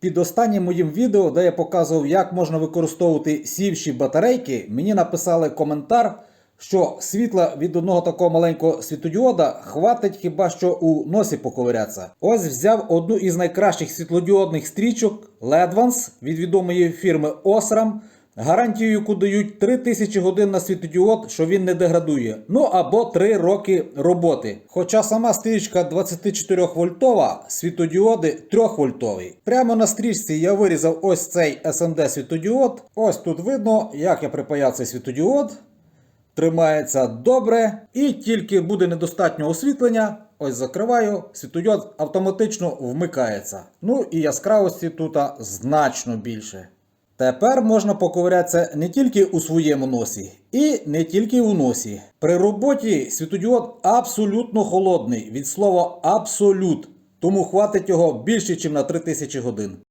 Під останнім моїм відео, де я показував, як можна використовувати сівші батарейки, мені написали коментар, що світла від одного такого маленького світодіода хватить хіба що у носі поковиряться. Ось взяв одну із найкращих світлодіодних стрічок Ledvance від відомої фірми Osram. Гарантію, яку дають 3000 годин на світодіод, що він не деградує. Ну або 3 роки роботи. Хоча сама стрічка 24 вольтова, світодіоди 3 вольтові. Прямо на стрічці я вирізав ось цей SMD світодіод. Ось тут видно, як я припаяв цей світодіод. Тримається добре, і тільки буде недостатньо освітлення. Ось закриваю, світодіод автоматично вмикається. Ну і яскравості тут значно більше. Тепер можна поковирятися не тільки у своєму носі, і не тільки у носі. При роботі світодіод абсолютно холодний від слова абсолют, тому хватить його більше, ніж на 3000 годин.